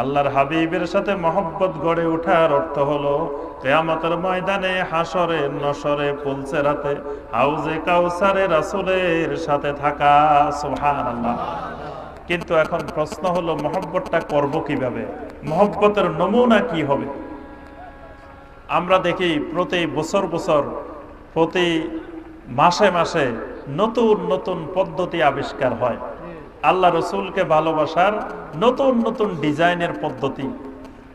আল্লাহর হাবিবের সাথে মহব্বত গড়ে ওঠার অর্থ হলো, কেয়ামতের ময়দানে হাসরে নসরে পুলসে রাতে হাউজে কাউসারে রাসুলের সাথে থাকা সুহান কিন্তু এখন প্রশ্ন হলো, মহব্বতটা করব কীভাবে? মহব্বতের নমুনা কি হবে? আমরা দেখি প্রতি বছর বছর, প্রতি মাসে মাসে নতুন নতুন পদ্ধতি আবিষ্কার হয়। আল্লাহ রসুলকে ভালোবাসার নতুন নতুন ডিজাইনের পদ্ধতি।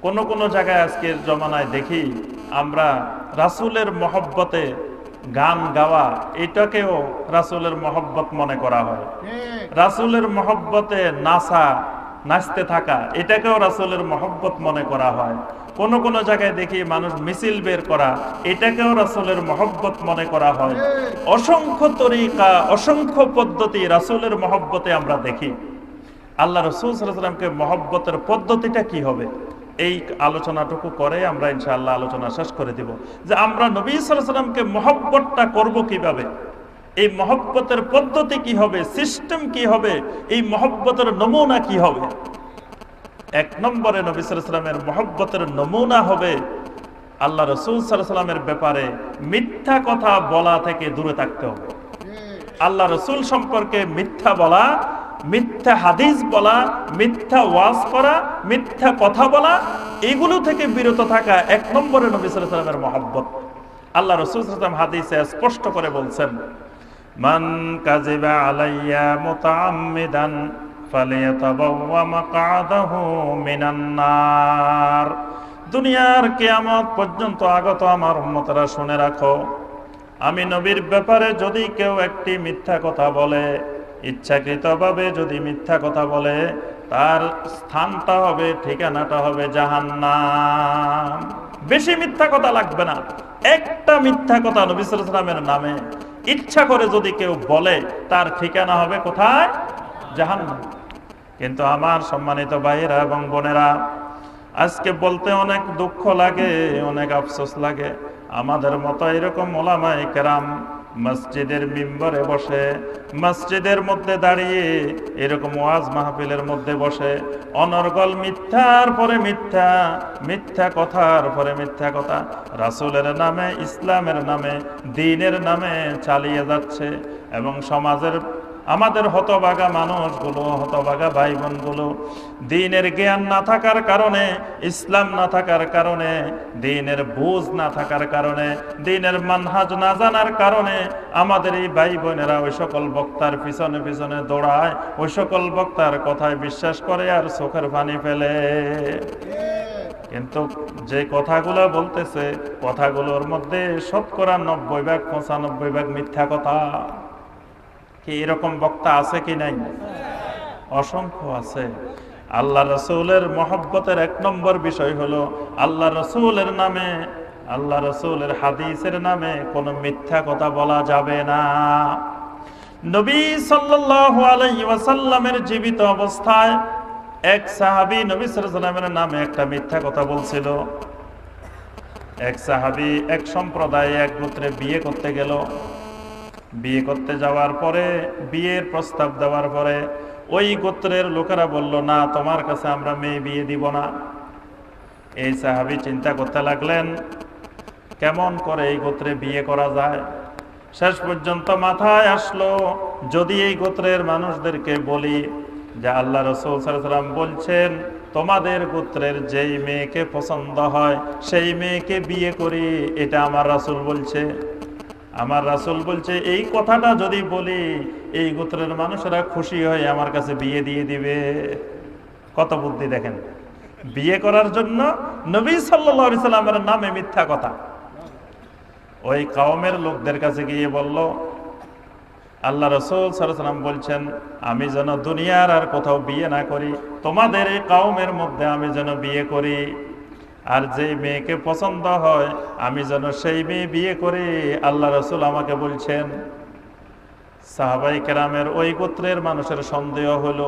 কোন কোন জায়গায় আজকের জমানায় দেখি আমরা রাসুলের মহব্বতে গান গাওয়া এটাকেও রাসুলের মহব্বত মনে করা হয়। রাসুলের মহব্বতে নাচা নাচতে থাকা এটাকেও রাসুলের মহব্বত মনে করা হয়। কোন কোন জায়গায় দেখি মানুষ মিছিল বের করা, এটাকেও রাসুলের মহব্বত মনে করা হয়। অসংখ্য তরিকা, অসংখ্য পদ্ধতি রাসুলের মহব্বতে আমরা দেখি। আল্লাহ রসুল সাল্লামকে মহব্বতের পদ্ধতিটা কি হবে? এই আলোচনাটুকু করে আমরা ইনশাআল্লাহ আলোচনা শেষ করে দিব। যে আমরা নবী সাল্লামকে মহব্বতটা করব কীভাবে? এই মহব্বতের পদ্ধতি কি হবে? সিস্টেম কি হবে? এই মহব্বতের নমুনা কি হবে? এক নম্বরে নবী সাল্লামের মহব্বতের নমুনা হবে আল্লাহ রসুল ব্যাপারে মিথ্যা কথা বলা থেকে দূরে থাকতে হবে। আল্লাহ রসুল সম্পর্কে মিথ্যা বলা, মিথ্যা হাদিস বলা, মিথ্যা ওয়াজ করা, মিথ্যা কথা বলা, এগুলো থেকে বিরত থাকা এক নম্বরে নবী সাল্লামের মহব্বত। আল্লাহ রসুল সাল্লাম হাদিসে স্পষ্ট করে বলছেন, মান কাজিবা আলাইয়া মুতাআম্মিদান ফালিয়াতাবাওয়া মাকআদাহু মিনান নার দুনিয়ার কিয়ামত পর্যন্ত আগত আমার উম্মতরা শুনে রাখো। আমি নবীর ব্যাপারে যদি কেউ একটি মিথ্যা কথা বলে, ইচ্ছাকৃতভাবে যদি মিথ্যা কথা বলে, তার স্থানটা হবে, ঠিকানাটা হবে জাহান্নাম। বেশি মিথ্যা কথা লাগবে না। একটা মিথ্যা কথা নবী সাল্লামের নামে ইচ্ছা করে যদি কেউ বলে, তার ঠিকানা হবে কোথায়? জাহান্নাম। কিন্তু আমার সম্মানিত ভাইয়েরা এবং বোনেরা, আজকে বলতে অনেক দুঃখ লাগে, অনেক আফসোস লাগে। আমাদের মতো এরকম ওলামাই কেরাম মসজিদের মিম্বরে বসে, মসজিদের মধ্যে দাঁড়িয়ে এরকম ওয়াজ মাহফিলের মধ্যে বসে, অনর্গল মিথ্যার পরে মিথ্যা মিথ্যা কথার পরে মিথ্যা কথা, রাসুলের নামে, ইসলামের নামে, দিনের নামে চালিয়ে যাচ্ছে এবং সমাজের আমাদের হতবাগা মানুষগুলো হতবাগা ভাই বোনগুলো দিনের জ্ঞান না থাকার কারণে, ইসলাম না থাকার কারণে, দিনের বুঝ না থাকার কারণে, দিনের মানহাজ না জানার কারণে আমাদের এই ভাই বোনেরা ওই সকল বক্তার পিছনে পিছনে দৌড়ায়, ওই সকল বক্তার কথায় বিশ্বাস করে আর চোখের পানি ফেলে। কিন্তু যে কথাগুলো বলতেছে, কথাগুলোর মধ্যে শতকরা নব্বই ভাগ, পঁচানব্বই ভাগ মিথ্যা কথা। কি এরকম বক্তা আছে কি নাই? অসংখ্য আছে। আল্লাহ রসুলের মহব্বতের এক নম্বর বিষয় হলো, আল্লাহ রসুলের নামে, আল্লাহ রসুলের হাদিসের নামে কোনো মিথ্যা কথা বলা যাবে না। নবী ওয়াসাল্লামের জীবিত অবস্থায় এক সাহাবী নবী সাল্লামের নামে একটা মিথ্যা কথা বলছিল। এক সাহাবী, এক সম্প্রদায়ে এক গোত্রে বিয়ে করতে গেল। বিয়ে করতে যাওয়ার পরে, বিয়ের প্রস্তাব দেওয়ার পরে, ওই গোত্রের লোকেরা বলল, না, তোমার কাছে আমরা মেয়ে বিয়ে দিব না। এই সাহাবি চিন্তা করতে লাগলেন, কেমন করে এই গোত্রে বিয়ে করা যায়? শেষ পর্যন্ত মাথায় আসলো, যদি এই গোত্রের মানুষদেরকে বলি যে আল্লাহ রসুল সাল্লাম বলছেন, তোমাদের গোত্রের যেই মেয়েকে পছন্দ হয়, সেই মেয়েকে বিয়ে করি, এটা আমার রাসুল বলছে। আমার রাসুল বলছে, এই কথাটা যদি বলি, এই গোত্রের মানুষেরা খুশি হয়ে আমার কাছে বিয়ে দিয়ে দিবে। কত বুদ্ধি দেখেন। বিয়ে করার জন্য নবী সাল্লা সাল্লামের নামে মিথ্যা কথা। ওই কাউমের লোকদের কাছে গিয়ে বলল, আল্লাহ রসুল সাল্লাম বলছেন, আমি যেন দুনিয়ার আর কোথাও বিয়ে না করি, তোমাদের এই কাউমের মধ্যে আমি যেন বিয়ে করি। আর যে মেয়েকে পছন্দ হয়, আমি যেন সেই মেয়ে বিয়ে করে, আল্লাহ রসুল আমাকে বলছেন, সাহাবাই কেরামের ওই গোত্রের মানুষের সন্দেহ হলো,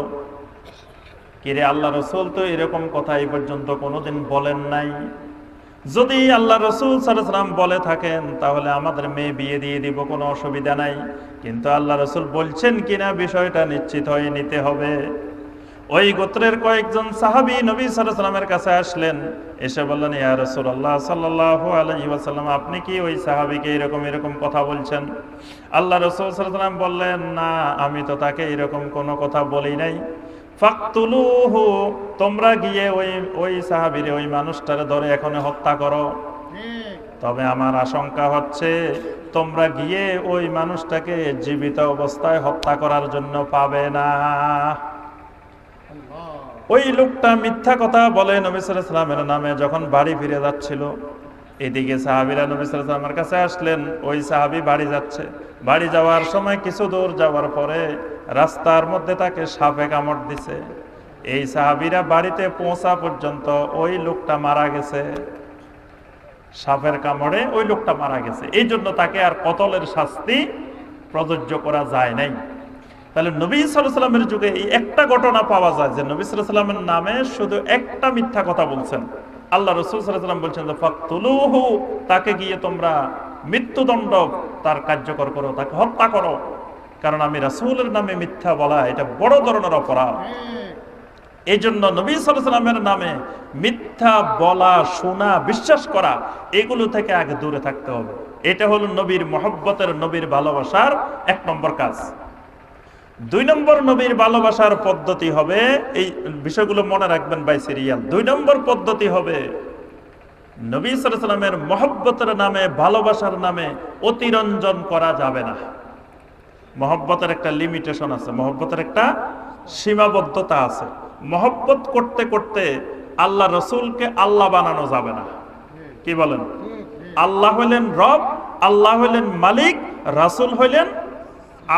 কিরে আল্লাহ রসুল তো এরকম কথা এই পর্যন্ত কোনোদিন বলেন নাই। যদি আল্লাহ রসুল সালাম বলে থাকেন, তাহলে আমাদের মেয়ে বিয়ে দিয়ে দিব, কোনো অসুবিধা নাই। কিন্তু আল্লাহ রসুল বলছেন কিনা বিষয়টা নিশ্চিত হয়ে নিতে হবে। ওই গোত্রের কয়েকজন সাহাবী নবী সাল্লামের কাছে আসলেন, এসে বললেন, ইয়া রাসূলুল্লাহ সাল্লাল্লাহু আলাইহি ওয়াসাল্লাম, আপনি কি ওই সাহাবীকে এরকম এরকম কথা বলছেন? আল্লাহ রাসূল ওয়াসাল্লাম বললেন, না, আমি তো তাকে এরকম কোনো কথা বলি নাই। ফাকতুলুহু, তোমরা গিয়ে ওই ওই সাহাবীরে, ওই মানুষটারে ধরে এখনও হত্যা করো। তবে আমার আশঙ্কা হচ্ছে, তোমরা গিয়ে ওই মানুষটাকে জীবিত অবস্থায় হত্যা করার জন্য পাবে না। ওই লোকটা মিথ্যা কথা বলে নবী সালামের নামে যখন বাড়ি ফিরে যাচ্ছিল, এদিকে সাহাবিরা নবী সালামের কাছে আসলেন, ওই সাহাবি বাড়ি যাচ্ছে। বাড়ি যাওয়ার সময় কিছু দূর যাওয়ার পরে রাস্তার মধ্যে তাকে সাপে কামড় দিছে। এই সাহাবিরা বাড়িতে পৌঁছা পর্যন্ত ওই লোকটা মারা গেছে। সাপের কামড়ে ওই লোকটা মারা গেছে। এই জন্য তাকে আর কতলের শাস্তি প্রযোজ্য করা যায় নাই। তাহলে নবী সাল্লামের যুগে এই একটা ঘটনা পাওয়া যায় যে নবী সাল্লামের নামে শুধু একটা মিথ্যা কথা বলছেন। আল্লাহ রসুল সাল্লাম বলছেন যে, ফাকতুলুহু তাকে গিয়ে তোমরা মৃত্যুদণ্ড তার কার্যকর করো, তাকে হত্যা করো। কারণ আমি রাসূলের নামে মিথ্যা বলা, এটা বড় ধরনের অপরাধ। এই জন্য নবী সাল্লামের নামে মিথ্যা বলা, শোনা, বিশ্বাস করা, এগুলো থেকে আগে দূরে থাকতে হবে। এটা হলো নবীর মহব্বতের, নবীর ভালোবাসার এক নম্বর কাজ। দুই নম্বর নবীর ভালোবাসার পদ্ধতি হবে এই বিষয়গুলো মনে রাখবেন বাই সিরিয়াল দুই নম্বর পদ্ধতি হবে নবী সাল্লামের মহব্বতের নামে ভালোবাসার নামে অতিরঞ্জন করা যাবে না। মহব্বতের একটা লিমিটেশন আছে মহব্বতের একটা সীমাবদ্ধতা আছে। মহব্বত করতে করতে আল্লাহ রসুলকে আল্লাহ বানানো যাবে না। কি বলেন? আল্লাহ হইলেন রব আল্লাহ হইলেন মালিক রাসুল হইলেন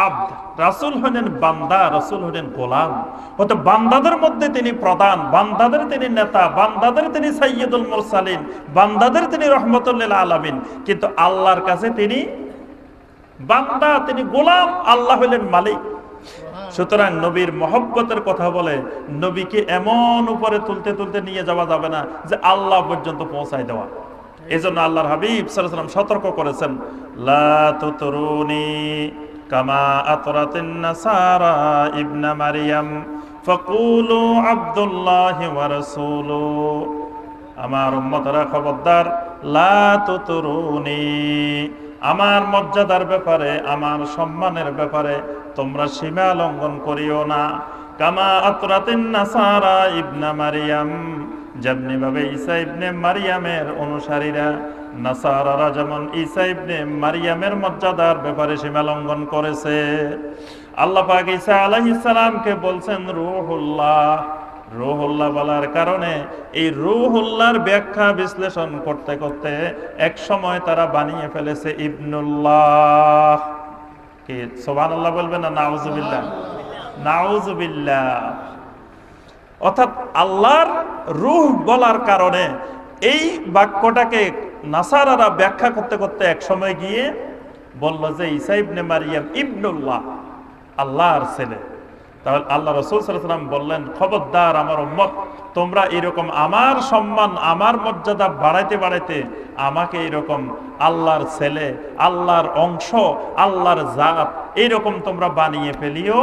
আব্দ। রাসুল হইলেন বান্দা, রাসুল হইলেন গোলাম। বান্দাদের মধ্যে তিনি প্রধান, বান্দাদের তিনি নেতা, বান্দাদের তিনি সাইয়দুল মুরসালিন, বান্দাদের তিনি রহমতুল্লাহ আলামিন। কিন্তু আল্লাহর কাছে তিনি বান্দা, তিনি গোলাম, আল্লাহ হলেন মালিক। সুতরাং নবীর মহব্বতের কথা বলে নবীকে এমন উপরে তুলতে তুলতে নিয়ে যাওয়া যাবে না যে আল্লাহ পর্যন্ত পৌঁছায় দেওয়া। এই জন্য আল্লাহর হাবিব সাল্লাম সতর্ক করেছেন, লা কামা আতরাতিন ইবনা মারিয়াম আমার লা আমার মর্যাদার ব্যাপারে, আমার সম্মানের ব্যাপারে তোমরা সীমা লঙ্ঘন করিও না। কামা আতরাতিন ইবনা মারিয়াম যেমনি ভাবে ঈসা ইবনে মারিয়ামের অনুসারীরা নাসারারা যেমন ঈসা ইবনে মারিয়ামের মর্যাদার ব্যাপারে সীমা লঙ্ঘন করেছে। আল্লাহ পাক ঈসা আলাইহিস সালামকে বলছেন, রূহুল্লাহ, রুহুল্লাহ বলার কারণে এই রুহুল্লাহর ব্যাখ্যা বিশ্লেষণ করতে করতে এক সময় তারা বানিয়ে ফেলেছে ইবনুল্লাহ। কি? সোবান বলবেন না? নাউজুবিল্লাহ। নাউজুবিল্লাহ। অর্থাৎ আল্লাহর রুহ বলার কারণে এই বাক্যটাকে নাসারারা ব্যাখ্যা করতে করতে এক সময় গিয়ে বলল যে ইসা ইবনে মারিয়াম ইবনুল্লাহ, আল্লাহর ছেলে। তাহলে আল্লাহ রসুল সাল্লাম বললেন, খবরদার আমার উম্মত, তোমরা এরকম আমার সম্মান, আমার মর্যাদা বাড়াইতে বাড়াইতে আমাকে এরকম আল্লাহর ছেলে, আল্লাহর অংশ, আল্লাহর জাত এইরকম তোমরা বানিয়ে ফেলিও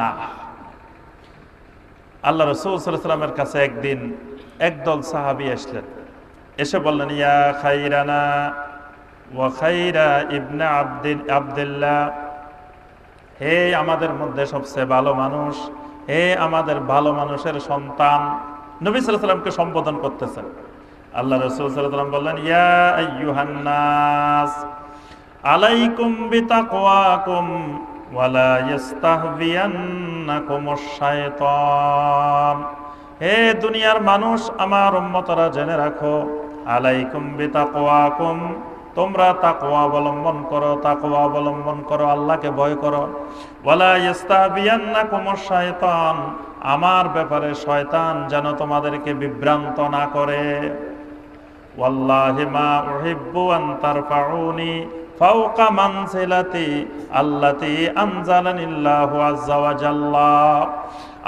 না। আল্লাহ রসুল সাল্লামের কাছে একদিন একদল সাহাবি আসলেন। এসে বললেন, ইয়া খাইরানা ওয়া খাইরা ইবনা আব্দিন আবদুল্লাহ, হে আমাদের মধ্যে সবচেয়ে ভালো মানুষ, হে আমাদের ভালো মানুষের সন্তান। নবী সাল্লামকে সম্বোধন করতেছেন। আল্লাহ রসুল সাল্লাম বললেন, ইয়া আইয়ুহান্নাস, আলাইকুম বিতাকওয়াকুম ওয়ালা ইস্তাহবিয়ান্নাকুমুশ শায়তান হে দুনিয়ার মানুষ, আমার উম্মতরা জেনে রাখো আলাইকুম বিতাকওয়াকুম। তোমরা তাকওয়া অবলম্বন করো, তাকওয়া অবলম্বন করো, আল্লাহকে ভয় করো। শায়তান আমার ব্যাপারে শয়তান যেন তোমাদেরকে বিভ্রান্ত না করে।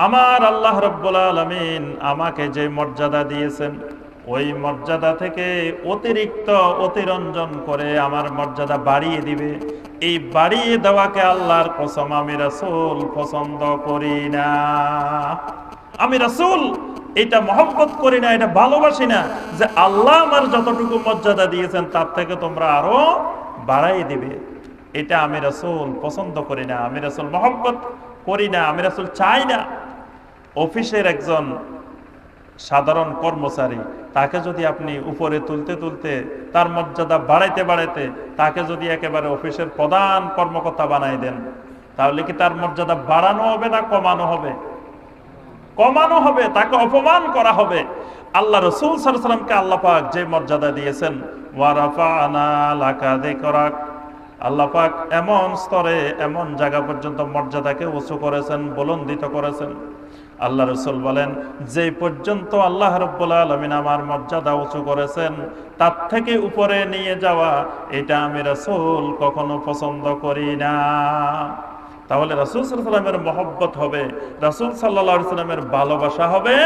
আমার আল্লাহ রাব্বুল আলামিন আমাকে যে মর্যাদা দিয়েছেন ওই মর্যাদা থেকে অতিরিক্ত অতিরঞ্জন করে আমার মর্যাদা বাড়িয়ে দিবে। এই বাড়িয়ে দেওয়াকে আল্লাহর কসম, আমি রাসুল পছন্দ করি না। আমি রাসুল, এটা মহব্বত করি না, এটা ভালোবাসি না। যে আল্লাহ আমার যতটুকু মর্যাদা দিয়েছেন, তার থেকে তোমরা আরও বাড়াই দিবে। এটা আমি রাসুল পছন্দ করি না। আমি রাসূল মহব্বত করি না। আমি রাসূল চাই না। অফিসের একজন সাধারণ কর্মচারী, তাকে যদি আপনি উপরে তুলতে তুলতে তার মর্যাদা বাড়াইতে বাড়াইতে তাকে যদি একেবারে অফিসের প্রধান কর্মকর্তা বানাই দেন, তাহলে কি তার মর্যাদা বাড়ানো হবে না কমানো হবে? কমানো হবে, তাকে অপমান করা হবে। আল্লাহ রসুল সাল্লামকে আল্লাহ পাক যে মর্যাদা দিয়েছেন ওয়ারাফানা লাকা যিকরাক আল্লাহ পাক এমন স্তরে, এমন জায়গা পর্যন্ত মর্যাদাকে উঁচু করেছেন, বুলন্দিত করেছেন। আল্লাহ রসুল বলেন, যে পর্যন্ত আল্লাহ রব্বুল আলমিন আমার মর্যাদা উঁচু করেছেন, তার থেকে উপরে নিয়ে যাওয়া, এটা আমি রসুল কখনো পছন্দ করি না। তাহলে রাসুল সাল্লামের মহব্বত হবে, রাসুল সাল্লাহ সাল্লামের ভালোবাসা হবে।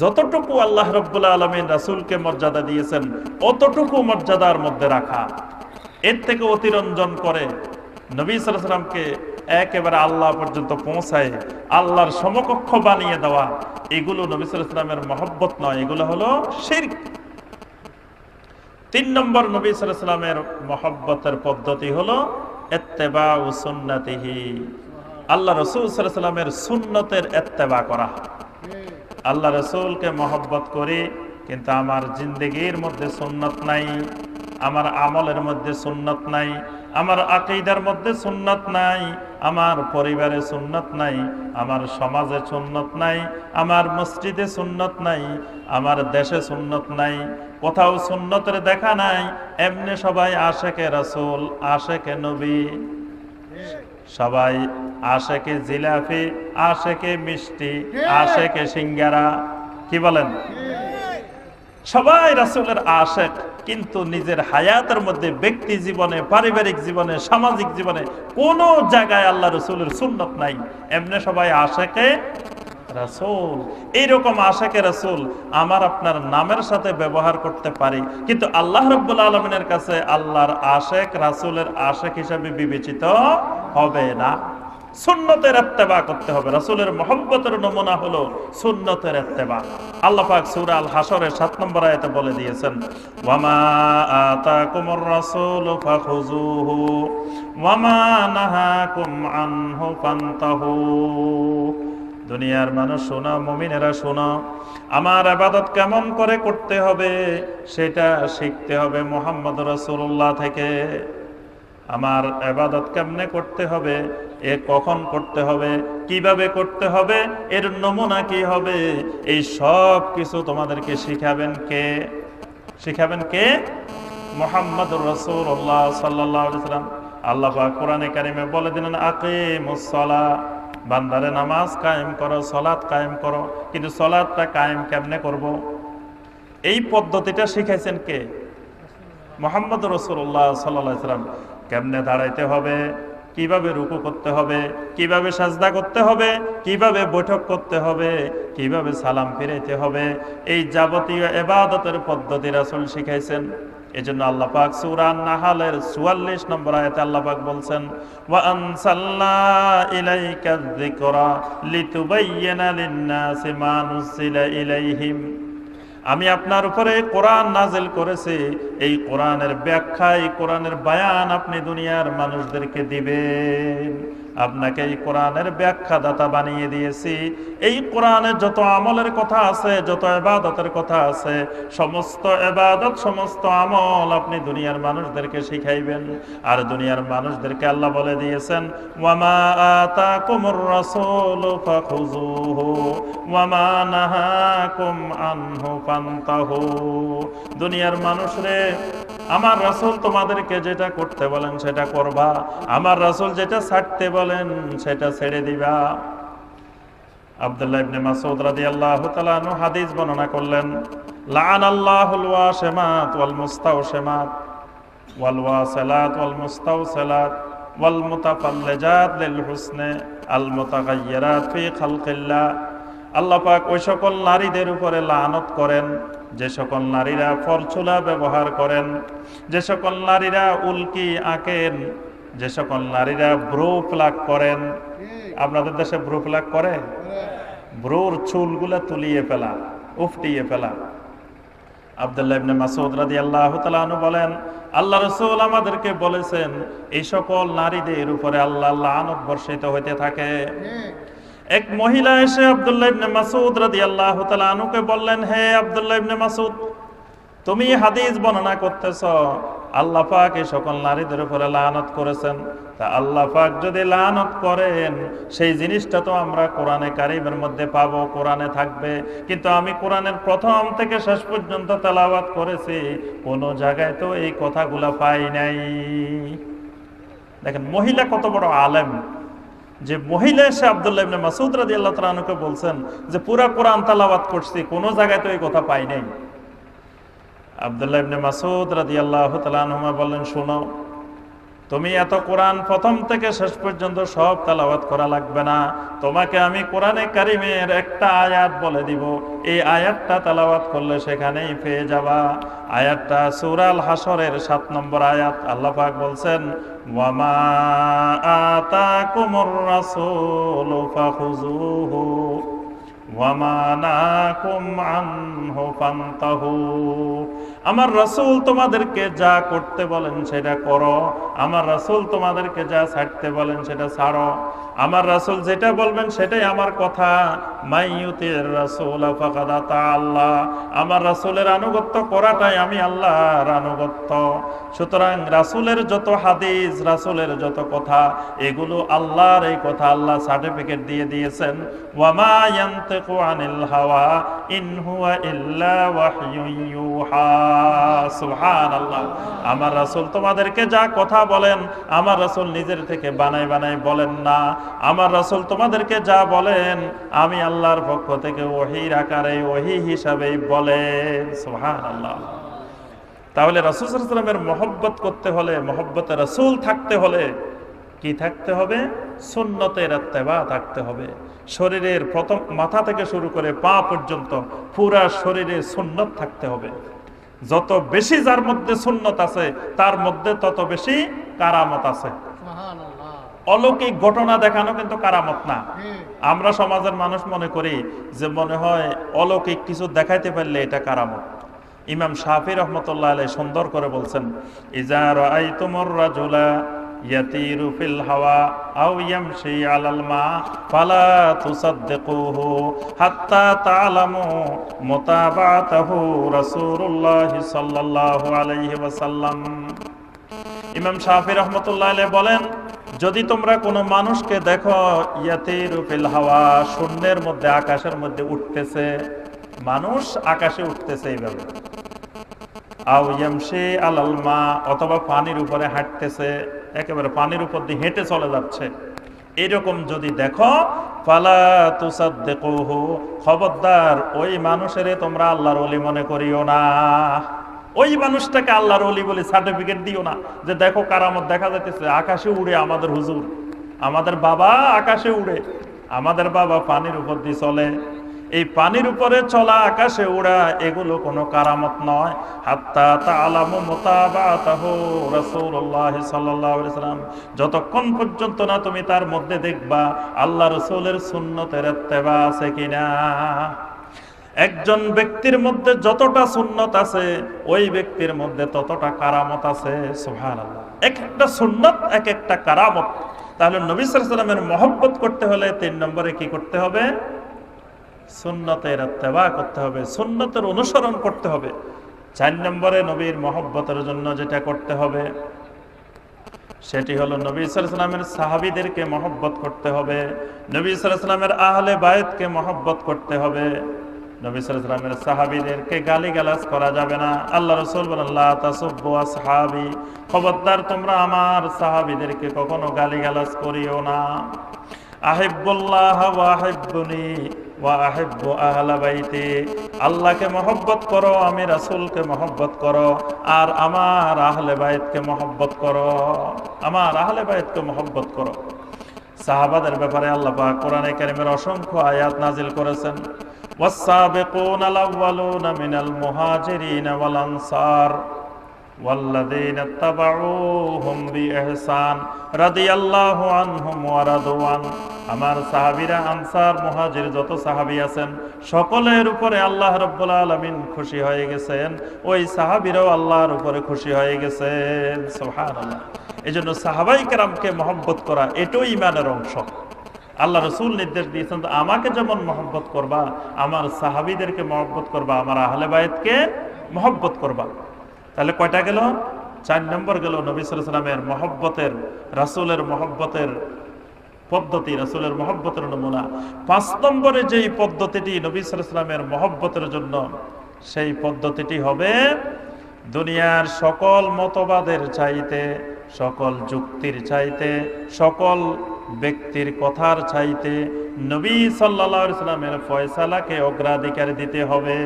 যতটুকু আল্লাহ রব্বুল আলমিন রাসুলকে মর্যাদা দিয়েছেন, অতটুকু মর্যাদার মধ্যে রাখা। এর থেকে অতিরঞ্জন করে নবী সাল্লামকে একেবারে আল্লাহ পর্যন্ত পৌঁছায়, আল্লাহর সমকক্ষ বানিয়ে দেওয়া, এগুলো নবী সাল্লামের মহব্বত নয়, এগুলো হলো শির্ক। তিন নম্বর নবী সাল্লামের মহব্বতের পদ্ধতি হলো এত্তেবা ও সুন্নাতিহি। আল্লাহ রসুল সাল্লামের সুন্নতের এত্তেবা করা। আল্লাহ রসুলকে মহব্বত করি, কিন্তু আমার জিন্দগির মধ্যে সুন্নত নাই। আমার আমলের মধ্যে সুন্নত নাই, আমার আকিদার মধ্যে সুন্নত নাই, আমার পরিবারে সুন্নত নাই, আমার সমাজে সুন্নত নাই, আমার মসজিদে সুন্নত নাই, আমার দেশে সুন্নত নাই, কোথাও সুন্নতের দেখা নাই, এমনি সবাই আশেকে রাসূল, আশেকে নবী। সবাই আশেকে জিলাফি, আশেকে মিষ্টি, আশেকে সিঙ্গারা, কি বলেন? সবাই রাসূলের আশেক। কিন্তু নিজের হায়াতের মধ্যে ব্যক্তি জীবনে, পারিবারিক জীবনে, সামাজিক জীবনে কোনো জায়গায় আল্লাহ রসুলের সুন্নত নাই। এমনি সবাই আশাকে রাসূল। এইরকম আশেকে রাসূল আমার আপনার নামের সাথে ব্যবহার করতে পারি। কিন্তু আল্লাহ রব্বুল আলমিনের কাছে আল্লাহর আশেক, রাসূলের আশেক হিসাবে বিবেচিত হবে না। সুন্নতের এত্তেবা করতে হবে। রাসূলের মহব্বতের নমুনা হলো সুন্নতের এত্তেবা আল্লাহ পাক সূরা আল হাসরের 7 নম্বর আয়াতে বলে দিয়েছেন, ওয়ামা আতাকুমুর রাসূলু ফাখুযুহু, ওয়ামা নাহাকুম আনহু ফান্তাহু। দুনিয়ার মানুষ শোনো, মুমিনেরা শোনো, আমার আবাদত কেমন করে করতে হবে সেটা শিখতে হবে মোহাম্মদ রাসূলুল্লাহ থেকে। আমার এবাদত কেমনে করতে হবে এ কখন করতে হবে, কীভাবে করতে হবে, এর নমুনা কি হবে, এই সব কিছু তোমাদেরকে শিখাবেন কে? শিখাবেন কে? মোহাম্মদ রসুল্লাহ সাল্লাহ সাল্লাম। আল্লাহ কোরআনে কারিমে বলে দিলেন আকে মুসলা বান্দারে নামাজ কায়েম করো সলাৎ কায়েম করো, কিন্তু সলাৎটা কায়েম কেমনে করব? এই পদ্ধতিটা শিখাইছেন কে? মোহাম্মদ রসুল্লাহ সাল্লাহ সাল্লাম। কেমনে দাঁড়াইতে হবে? কীভাবে রুকু করতে হবে, কীভাবে সাজদা করতে হবে, কীভাবে বৈঠক করতে হবে, কীভাবে সালাম ফিরাইতে হবে, এই যাবতীয় এবাদতের পদ্ধতি রাসুল শিখাইছেন। এই জন্য আল্লাপাক সুরান নাহালের চুয়াল্লিশ নম্বর আয়তে আল্লাহ পাক বলছেন, ওয়া আনসাল্লা ইলাইকা যিকরা লিতুবাইয়িনা লিন-নাসি মা নুজিলা ইলাইহিম। আমি আপনার উপরে কোরআন নাজেল করেছি। এই কোরআনের ব্যাখ্যা, এই কোরআনের বায়ান আপনি দুনিয়ার মানুষদেরকে দিবেন। আপনাকে এই কোরআনের ব্যাখ্যা দাতা বানিয়ে দিয়েছি। এই কোরআনের যত আমলের কথা আছে, যত এবাদতের কথা আছে, সমস্ত এবাদত, সমস্ত আমল আপনি দুনিয়ার মানুষদেরকে শিখাইবেন। আর দুনিয়ার মানুষদেরকে আল্লাহ বলে দিয়েছেন, ওয়ামা আতাকুমুর রাসূলু ফাখুযুহু, ওয়ামা নাহাকুম আনহু ফান্তাহু। দুনিয়ার মানুষরে আমার রাসূল তোমাদেরকে যেটা করতে বলেন সেটা করবা। আমার রাসূল যেটা ছাড়তে বলেন সেটা ছেড়ে দিবা। ইবনে মাসউদ রাদিয়াল্লাহু তাআলা আনহু হাদিস বর্ণনা করলেন ওয়াল ওয়াল ওয়াল ওয়াল লিল হুসনে, আল মুতাগায়্যিরাত ফি খালকিল্লাহ। আল্লাহ পাক ওই সকল নারীদের উপরে লানত করেন, যে সকল নারীরা ফরচুলা ব্যবহার করেন, যে সকল নারীরা উল্কি আঁকেন যে সকল নারীরা ব্রু প্লাক করেন, আপনাদের দেশে ব্রু প্লাক করে? ব্রোর চুলগুলা তুলিয়ে ফেলা, উফটিয়ে ফেলা। বলেন, আল্লাহ আমাদেরকে বলেছেন, এই সকল নারীদের উপরে আল্লাহ বর্ষিত হইতে থাকে। এক মহিলা এসে আনহুকে বললেন, হে তুমি হাদিস বর্ণনা করতেছ আল্লাহ পাক এই সকল নারীদের উপরে লানত করেছেন। তা আল্লাহ পাক যদি লানত করেন, সেই জিনিসটা তো আমরা কোরআনে কারিমের মধ্যে পাবো, কোরআনে থাকবে। কিন্তু আমি কোরআনের প্রথম থেকে শেষ পর্যন্ত তেলাওয়াত করেছি, কোনো জায়গায় তো এই কথাগুলা পাই নাই। দেখেন, মহিলা কত বড় আলেম। যে মহিলা এসে আব্দুল্লাহ ইবনে মাসুদ রাদিয়াল্লাহু তাআলা আনহুকে বলছেন যে, পুরা কোরআন তেলাওয়াত করছি, কোনো জায়গায় তো এই কথা পাই নাই। আব্দুল্লাহ ইবনে মাসুদ রাদিয়াল্লাহু তাআলা আনহুমা বললেন, শোনো, তুমি এত কোরআন প্রথম থেকে শেষ পর্যন্ত সব তেলাওয়াত করা লাগবে না। তোমাকে আমি কোরআনে কারিমের একটা আয়াত বলে দিব। এই আয়াতটা তেলাওয়াত করলে সেখানেই পেয়ে যাবা। আয়াতটা সূরাল হাসরের সাত নম্বর আয়াত। আল্লাহ পাক বলছেন, ওয়ামা আতাকুমুর রাসূলু ফাখুযুহু ওয়ামানাকুম আনহু ফান্তাহু। আমার রাসূল তোমাদেরকে যা করতে বলেন সেটা করো। আমার রাসূল তোমাদেরকে যা ছাড়তে বলেন সেটা ছাড়ো। আমার রাসূল যেটা বলবেন সেটাই আমার কথা। মাইয়ুতির রাসূল আল্লাহ। আমার রাসূলের আনুগত্য করাটাই আমি আল্লাহর আনুগত্য। সুতরাং রাসূলের যত হাদিস, রাসুলের যত কথা, এগুলো আল্লাহর এই কথা আল্লাহ সার্টিফিকেট দিয়ে দিয়েছেন। ওয়ামা ইয়ানতিকু হাওয়া ইন হুয়া ইল্লা ওয়াহয়ুন ইউহা। আমার রাসূল তোমাদেরকে যা কথা বলেন, আমার রাসূল নিজের থেকে বানাই বানাই বলেন না। আমার রাসূল তোমাদেরকে যা বলেন, আমি আল্লাহর পক্ষ থেকে ওহির আকারে, ওহি হিসাবেই বলেন। সুবহানাল্লাহ। তাহলে রাসূল সাল্লাল্লাহু আলাইহি ওয়াসাল্লামের মহব্বত করতে হলে মহব্বতে রাসূল থাকতে হলে কি থাকতে হবে? সুন্নতের থাকতে হবে। শরীরের প্রথম মাথা থেকে শুরু করে পা পর্যন্ত পুরা শরীরে সুন্নত থাকতে হবে। যত বেশি যার মধ্যে সুন্নত আছে তার মধ্যে তত বেশি কারামত আছে। অলৌকিক ঘটনা দেখানো কিন্তু কারামত না। আমরা সমাজের মানুষ মনে করি যে মনে হয় অলৌকিক কিছু দেখাইতে পারলে এটা কারামত। ইমাম শাহি রহমতুল্লাহ সুন্দর করে বলছেন ইজার আই তোমর রাজুলা ইয়াতিরু ফিল হাওয়া আও ইমাম রহমতুল্লাহ বলেন, যদি তোমরা কোনো মানুষকে দেখো ইয়াতিরু ফিল হাওয়া, শূন্যের মধ্যে, আকাশের মধ্যে উঠতেছে, মানুষ আকাশে উঠতেছে এইভাবে। আও ইয়ামশি আলাল মা, অথবা পানির উপরে হাঁটতেছে, একেবারে পানির উপর দিয়ে হেঁটে চলে যাচ্ছে। এরকম যদি দেখো, ফালা তুসাদ্দিকুহু, খবরদার, ওই মানুষের তোমরা আল্লাহর ওলি মনে করিও না। ওই মানুষটাকে আল্লাহর ওলি বলে সার্টিফিকেট দিও না যে দেখো কারামত দেখা যাইতেছে, আকাশে উড়ে আমাদের হুজুর। আমাদের বাবা আকাশে উড়ে, আমাদের বাবা পানির উপর দিয়ে চলে। এই পানির উপরে চলা আকাশে উড়া, এগুলো কোনো কারামত নয়। হাত্তা তাআলামু মুতাবাতাহু রাসূলুল্লাহ সাল্লাল্লাহু আলাইহি সাল্লাম। যতক্ষণ পর্যন্ত না তুমি তার মধ্যে দেখবা, আল্লাহ রাসূলের সুন্নতের ইত্তেবা আছে কিনা। একজন ব্যক্তির মধ্যে যতটা সুন্নত আছে, ওই ব্যক্তির মধ্যে ততটা কারামত আছে। সুবহানাল্লাহ। এক একটা সুন্নত, এক একটা কারামত। তাহলে নবী সাল্লাল্লাহু আলাইহি সাল্লামের করতে হলে তিন নম্বরে কি করতে হবে? সুন্নতের আত্মেবা করতে হবে, সুন্নতের অনুসরণ করতে হবে। চার নম্বরে নবীর মহব্বতের জন্য যেটা করতে হবে, সেটি হলো নবী সালামের সাহাবিদেরকে মহব্বত করতে হবে, নবী সালামের আহলে বায়তকে মহব্বত করতে হবে, নবী সালামের সাহাবিদেরকে গালি গালাজ করা যাবে না। আল্লাহ রসুল সাহাবি খবরদার, তোমরা আমার সাহাবিদেরকে কখনো গালি গালাজ করিও না। আহিবুল্লাহ ওয়াহিবুনি ওয়াহিব্বু আহলা বাইতি আল্লাহকে মহব্বত করো আমি রাসূলকে মহব্বত করো আর আমার আহলে বাইতকে মহব্বত করো আমার আহলে বাইতকে মহব্বত করো সাহাবাদের ব্যাপারে আল্লাহ পাক কোরআনে কারিমের অসংখ্য আয়াত নাজিল করেছেন والسابقون الأولون من المهاجرين والأنصار والذين اتبعوهم بإحسان رضي الله عنهم ورضوا عنه আমার সাহাবীরা আনসার মুহাজির যত সাহাবী আছেন সকলের উপরে আল্লাহ রাব্বুল আলামিন খুশি হয়ে গেছেন ওই সাহাবীরাও আল্লাহর উপরে খুশি হয়ে গেছেন সুবহানাল্লাহ এজন্য সাহাবাই কেরামকে মহব্বত করা এটাও ইমানের অংশ আল্লাহ রসুল নির্দেশ দিয়েছেন তো আমাকে যেমন মহব্বত করবা আমার সাহাবিদেরকে মহব্বত করবা আমার আহলে বায়তকে মহব্বত করবা তাহলে কয়টা গেল? চার নম্বর গেল নবী সালামের মহব্বতের, রাসুলের মহব্বতের পদ্ধতি, রাসুলের মহব্বতের নমুনা। পাঁচ নম্বরে যেই পদ্ধতিটি নবী সালামের মহব্বতের জন্য, সেই পদ্ধতিটি হবে দুনিয়ার সকল মতবাদের চাইতে, সকল যুক্তির চাইতে, সকল ব্যক্তির কথার চাইতে নবী সাল্লা সাল্লামের ফয়সালাকে অগ্রাধিকার দিতে হবে।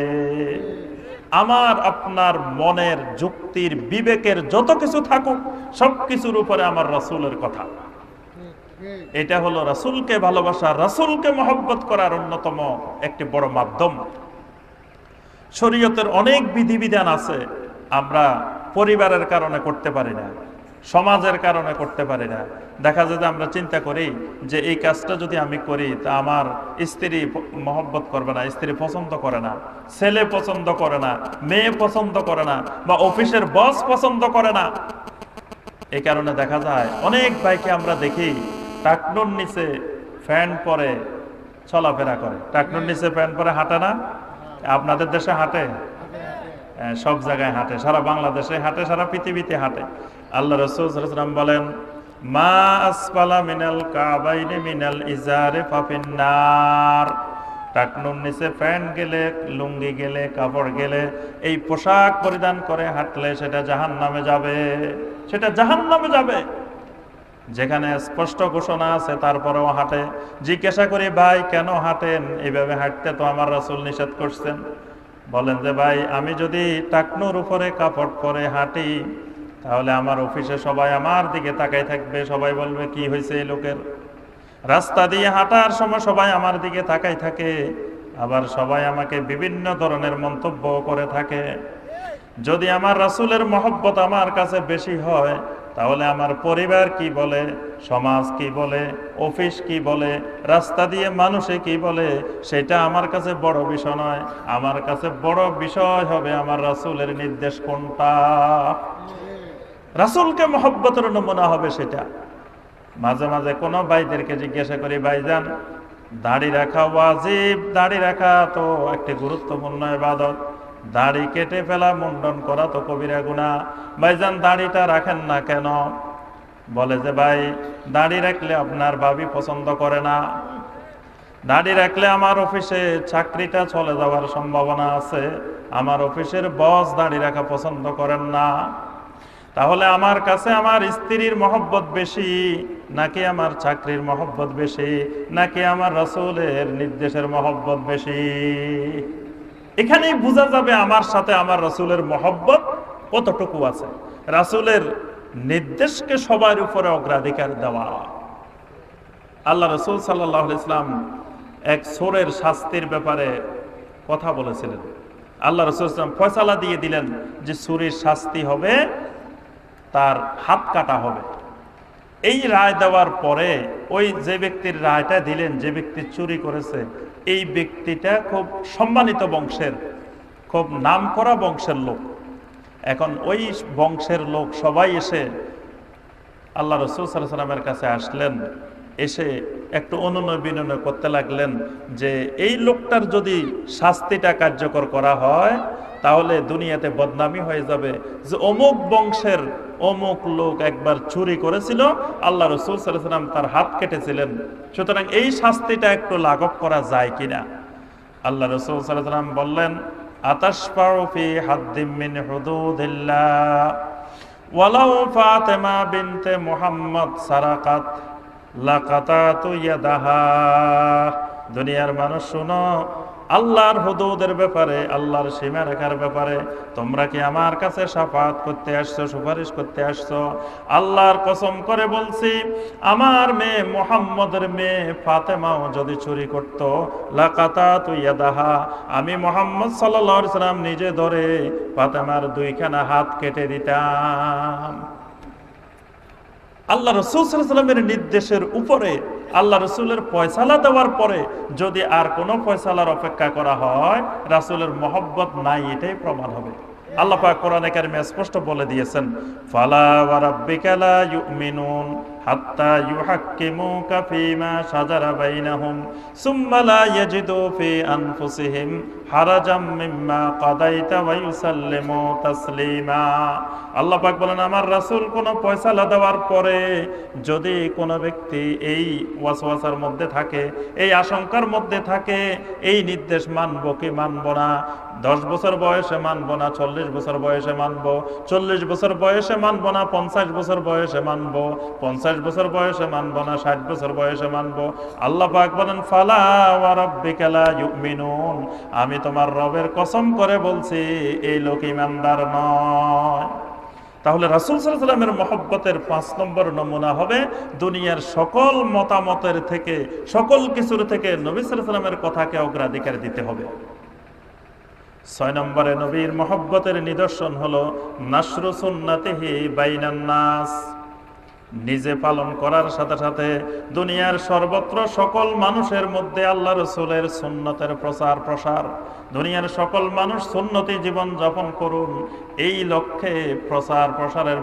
আমার, আপনার মনের যুক্তির বিবেকের যত কিছু থাকুক, সব কিছুর উপরে আমার রসুলের কথা। এটা হলো রাসূলকে ভালোবাসা, রাসূলকে মহব্বত করার অন্যতম একটি বড় মাধ্যম। শরীয়তের অনেক বিধিবিধান আছে, আমরা পরিবারের কারণে করতে পারি না। সমাজের কারণে করতে পারি না। দেখা যায় আমরা চিন্তা করি যে এই কাজটা যদি আমি করি, তা আমার স্ত্রী মহব্বত করবে না, স্ত্রী পছন্দ করে না, ছেলে পছন্দ করে না, মেয়ে পছন্দ করে না, বা অফিসের বস পছন্দ করে না। এই কারণে দেখা যায় অনেক ভাইকে আমরা দেখি টাকনুর নিচে ফ্যান পরে চলাফেরা করে। টাকনুর নিচে ফ্যান পরে হাঁটে না? আপনাদের দেশে হাঁটে? সব জায়গায় হাঁটে, সারা বাংলাদেশে হাঁটে, সারা পৃথিবীতে হাঁটে। আল্লাহ রসুলাম বলেন, মা আসফালা মিনাল কাবাইনে মিনাল ইজারে ফাফিন্নার। টাকনুর নিচে প্যান্ট গেলে, লুঙ্গি গেলে, কাপড় গেলে, এই পোশাক পরিধান করে হাঁটলে সেটা জাহান নামে যাবে, সেটা জাহান নামে যাবে। যেখানে স্পষ্ট ঘোষণা আছে, তারপরেও হাঁটে। জিজ্ঞাসা করি, ভাই, কেন হাঁটেন? এইভাবে হাঁটতে তো আমার রাসূল নিষেধ করছেন। বলেন যে, ভাই, আমি যদি টাকনুর উপরে কাপড় পরে হাঁটি, তাহলে আমার অফিসে সবাই আমার দিকে তাকাই থাকবে। সবাই বলবে, কি হয়েছে এই লোকের? রাস্তা দিয়ে হাঁটার সময় সবাই আমার দিকে তাকাই থাকে। আবার সবাই আমাকে বিভিন্ন ধরনের মন্তব্য করে থাকে। যদি আমার রাসূলের মহব্বত আমার কাছে বেশি হয় তাহলে আমার পরিবার কি বলে? সমাজ কি বলে? অফিস কি বলে? রাস্তা দিয়ে মানুষে কি বলে? সেটা আমার কাছে বড় বিষয় নয়। আমার কাছে বড় বিষয় হবে আমার রাসূলের নির্দেশ কোনটা? রাসূলকে মহব্বতের নমুনা হবে সেটা। মাঝে মাঝে কোনো ভাইদেরকে জিজ্ঞাসা করি, ভাইজান, দাড়ি রাখা ওয়াজিব, দাড়ি রাখা তো একটি গুরুত্বপূর্ণ ইবাদত। দাড়ি কেটে ফেলা, মুন্ডন করা তো কবিরা গুণা ভাইজান দাড়িটা রাখেন না কেন? বলে যে, ভাই, দাড়ি রাখলে আপনার ভাবি পছন্দ করে না। দাড়ি রাখলে আমার অফিসে চাকরিটা চলে যাওয়ার সম্ভাবনা আছে। আমার অফিসের বস দাড়ি রাখা পছন্দ করেন না। তাহলে আমার কাছে আমার স্ত্রীর মহব্বত বেশি, নাকি আমার চাকরির মহব্বত বেশি, নাকি আমার রাসূলের নির্দেশের মহব্বত বেশি? এখানেই বোঝা যাবে আমার সাথে আমার রাসূলের মহব্বত কতটুকু আছে। রাসূলের নির্দেশকে সবার উপরে অগ্রাধিকার দেওয়া। আল্লাহ রসুল সাল্লাহ ইসলাম এক সোরের শাস্তির ব্যাপারে কথা বলেছিলেন। আল্লাহ রসুল ইসলাম ফয়সালা দিয়ে দিলেন যে সুরের শাস্তি হবে, তার হাত কাটা হবে। এই রায় দেওয়ার পরে ওই যে ব্যক্তির রায়টা দিলেন, যে ব্যক্তি চুরি করেছে এই ব্যক্তিটা খুব সম্মানিত বংশের, খুব নাম করা বংশের লোক। এখন ওই বংশের লোক সবাই এসে আল্লাহ রসুল সাল্লামের কাছে আসলেন। এসে একটু অনুনয় বিনয় করতে লাগলেন যে, এই লোকটার যদি শাস্তিটা কার্যকর করা হয়, তাহলে দুনিয়াতে বদনামি হয়ে যাবে। যে অমুক বংশের অমুক লোক একবার চুরি করেছিল, আল্লাহ রসুল সাল্লাম তার হাত কেটেছিলেন। সুতরাং এই শাস্তিটা একটু লাঘব করা যায় কিনা? আল্লাহ রসুল সাল্লাম বললেন মুহাম্মদ সারাকাত। দুনিয়ার মানুষ, শুনো, আল্লাহর হুদুদের ব্যাপারে, আল্লাহর সীমা রেখার ব্যাপারে, তোমরা কি আমার কাছে সাফাত করতে আসছো, সুপারিশ করতে আসছো? আল্লাহর কসম করে বলছি, আমার মেয়ে মোহাম্মদের মেয়ে ফাতেমাও যদি চুরি করত লাকাতা তুইয়া দাহা আমি মোহাম্মদ সাল্লাম নিজে ধরে ফাতেমার দুইখানা হাত কেটে দিতাম। আল্লাহ রসুল সাল্লামের নির্দেশের উপরে আল্লাহ রসুলের পয়সালা দেওয়ার পরে যদি আর কোনো পয়সালার অপেক্ষা করা হয়, রাসুলের মহব্বত নাই, এটাই প্রমাণ হবে। আল্লাহ কোরআনে কারিমে স্পষ্ট বলে দিয়েছেন, ফালা ওয়া ইউমিনুন। মিম্মা কাদাইতা আমার দেওয়ার পরে যদি কোন ব্যক্তি এই ওয়াসওয়াসার মধ্যে থাকে, এই আশঙ্কার মধ্যে থাকে, এই নির্দেশ মানবো কি মানবো না? দশ বছর বয়সে মানবো না, চল্লিশ বছর বয়সে মানবো? চল্লিশ বছর বয়সে মানবো না, পঞ্চাশ বছর বয়সে মানবো? পঞ্চাশ বছর বয়সে মানবো না, ষাট বছর বয়সে মানবো। আল্লাহ পাক বলেন, ফালা ইউমিনুন। আমি তোমার রবের কসম করে বলছি, এই লোক ইমানদার নয়। তাহলে রাসুল সাল্লামের মহব্বতের পাঁচ নম্বর নমুনা হবে দুনিয়ার সকল মতামতের থেকে, সকল কিছুর থেকে নবী সাল্লামের কথাকে অগ্রাধিকার দিতে হবে। ছয় নম্বরে নবীর মহব্বতের নিদর্শন হলো নাসরু সুন্নাতিহি বাইনান নাস। নিজে পালন করার সাথে সাথে দুনিয়ার সর্বত্র সকল মানুষের মধ্যে আল্লাহ রসুলের সুন্নতের প্রচার প্রসার। দুনিয়ার সকল মানুষ সুন্নতি জীবন যাপন করুন, এই লক্ষ্যে প্রচার প্রসারের